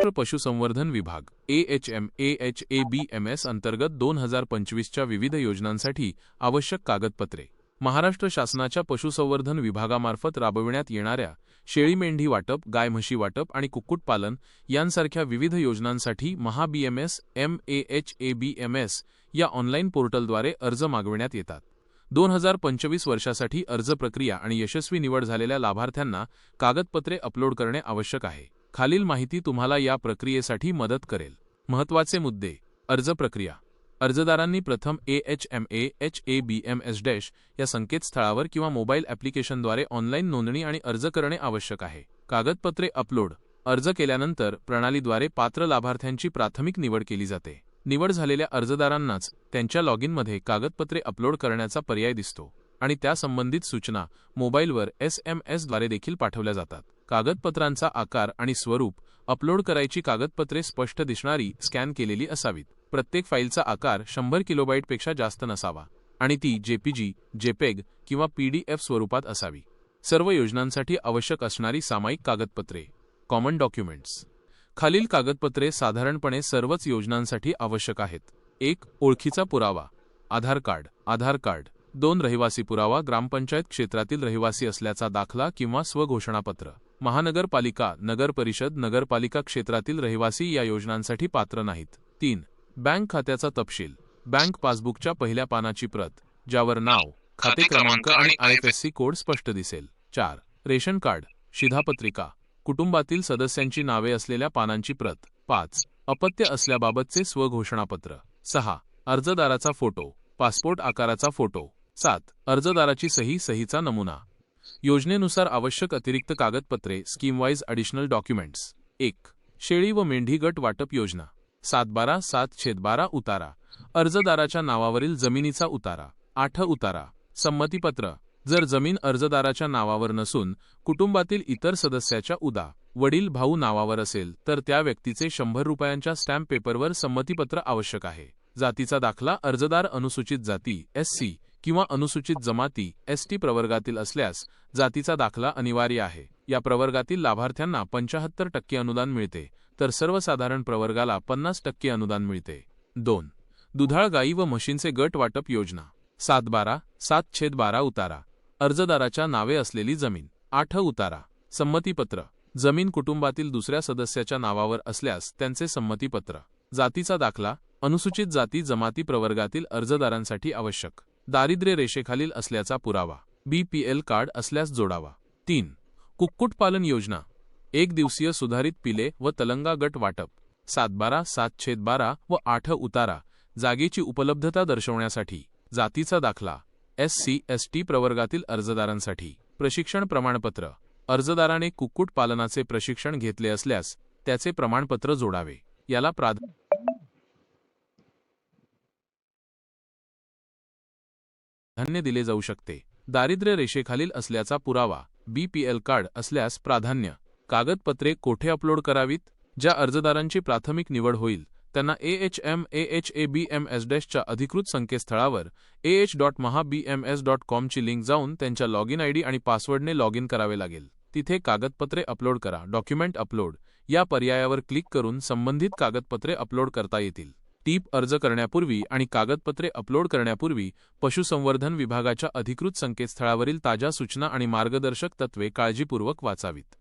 महाराष्ट्र पशुसंवर्धन विभाग A H M A H A B M S अंतर्गत दोन हजार पंचवीसच्या विविध योजनांसाठी आवश्यक कागदपत्रे. महाराष्ट्र शासनाच्या पशुसंवर्धन विभागामार्फत राबविण्यात येणाऱ्या शेळी मेंढी वाटप गाय म्हशी वाटप आणि कुक्कुटपालन यांसारख्या विविध योजनांसाठी Maha BMS M M A H A B M S या ऑनलाईन पोर्टलद्वारे अर्ज मागविण्यात येतात. दोन हजार पंचवीस वर्षासाठी अर्ज प्रक्रिया आणि यशस्वी निवड झालेल्या लाभार्थ्यांना कागदपत्रे अपलोड करणे आवश्यक आहे. खालील माहिती तुम्हाला या प्रक्रियेसाठी मदत करेल. महत्त्वाचे मुद्दे. अर्ज प्रक्रिया. अर्जदारांनी प्रथम A H M A H A B M S dash या संकेतस्थळावर किंवा मोबाईल ॲप्लिकेशनद्वारे ऑनलाईन नोंदणी आणि अर्ज करणे आवश्यक आहे. कागदपत्रे अपलोड. अर्ज केल्यानंतर प्रणालीद्वारे पात्र लाभार्थ्यांची प्राथमिक निवड केली जाते. निवड झालेल्या अर्जदारांनाच त्यांच्या लॉगिनमध्ये कागदपत्रे अपलोड करण्याचा पर्याय दिसतो. आणि त्या संबंधित सूचना मोबाईलवर एस एम एसद्वारे देखील पाठवल्या जातात. कागदपत्रांचा आकार आणि स्वरूप अपलोड करायची कागदपत्रे स्पष्ट दिसणारी स्कॅन केलेली असावीत. प्रत्येक फाईलचा आकार शंभर किलोबाईटपेक्षा जास्त नसावा आणि ती जेपीजी जेपेग किंवा पीडीएफ स्वरूपात असावी. सर्व योजनांसाठी आवश्यक असणारी सामायिक कागदपत्रे. Common documents. खालील कागदपत्रे साधारणपणे सर्वच योजनांसाठी आवश्यक आहेत. एक ओळखीचा पुरावा. आधार कार्ड. आधार कार्ड. दोन रहिवासी पुरावा ग्रामपंचायत क्षेत्रातील रहिवासी असल्याचा दाखला किंवा स्वघोषणापत्र. महानगरपालिका नगर परिषद नगरपालिका क्षेत्रातील रहिवासी या योजनांसाठी पात्र नाहीत. तीन बँक खात्याचा तपशील. बँक पासबुकच्या पहिल्या पानाची प्रत ज्यावर नाव खाते क्रमांक आणि I F S C code स्पष्ट दिसेल. चार रेशन कार्ड शिधापत्रिका. कुटुंबातील सदस्यांची नावे असलेल्या पानांची प्रत. पाच अपत्य असल्याबाबतचे स्वघोषणापत्र. सहा अर्जदाराचा फोटो पासपोर्ट आकाराचा फोटो. सात अर्जदाराची सही सहीचा नमुना. योजनेनुसार आवश्यक अतिरिक्त कागदपत्रे स्कीमवाईज अडिशनल डॉक्युमेंट्स एक शेळी व मेंढी गट वाटप योजना. सात बारा सात छेद बारा उतारा. अर्जदाराच्या नावावरील जमिनीचा उतारा. आठ उतारा. संमतीपत्र. जर जमीन अर्जदाराच्या नावावर नसून कुटुंबातील इतर सदस्याच्या उदा वडील भाऊ नावावर असेल तर त्या व्यक्तीचे शंभर रुपयांच्या स्टॅम्प पेपरवर संमतीपत्र आवश्यक आहे. जातीचा दाखला अर्जदार अनुसूचित जाती एस सी किंवा अनुसूचित जमाती एस टी प्रवर्गातील असल्यास जातीचा दाखला अनिवार्य आहे. या प्रवर्गातील लाभार्थ्यांना पंचाहत्तर टक्के अनुदान मिळते तर सर्वसाधारण प्रवर्गाला पन्नास टक्के अनुदान मिळते. दोन. दुधाळ गायी व म्हशींचे गट वाटप योजना. सात बारा सात छेद बारा उतारा. अर्जदाराच्या नावे असलेली जमीन. आठ उतारा. संमतीपत्र. जमीन कुटुंबातील दुसऱ्या सदस्याच्या नावावर असल्यास त्यांचे संमतीपत्र. जातीचा दाखला अनुसूचित जाती जमाती प्रवर्गातील अर्जदारांसाठी आवश्यक. दारिद्र्य रेषेखालील असल्याचा पुरावा. बीपीएल कार्ड असल्यास जोडावा. तीन. कुक्कुटपालन योजना. एक दिवसीय सुधारित पिले व तलंगा गट वाटप. सात बारा सात छेद बारा व आठ उतारा जागेची उपलब्धता दर्शवण्यासाठी. जातीचा दाखला. एस सी एस टी प्रवर्गातील अर्जदारांसाठी. प्रशिक्षण प्रमाणपत्र. अर्जदाराने कुक्कुट पालनाचे प्रशिक्षण घेतले असल्यास त्याचे प्रमाणपत्र जोडावे. याला प्राधान्य प्राधान्य दिले जाऊ शकते. दारिद्र्य रेषेखालील असल्याचा पुरावा बीपीएल कार्ड असल्यास प्राधान्य. कागदपत्रे कोठे अपलोड करावीत? ज्या अर्जदारांची प्राथमिक निवड होईल त्यांना A H M A H A B M S डॅशच्या अधिकृत संकेतस्थळावर A H dot Maha B M S dot कॉमची link जाऊन त्यांच्या लॉग इन आयडी आणि पासवर्डने लॉग इन करावे लागेल. तिथे कागदपत्रे अपलोड करा डॉक्युमेंट अपलोड या पर्यायावर क्लिक करून संबंधित कागदपत्रे अपलोड करता येतील. टीप अर्ज करण्यापूर्वी आणि कागदपत्रे अपलोड करण्यापूर्वी पशुसंवर्धन विभागाच्या अधिकृत संकेतस्थळावरील ताज्या सूचना आणि मार्गदर्शक तत्वे काळजीपूर्वक वाचावीत.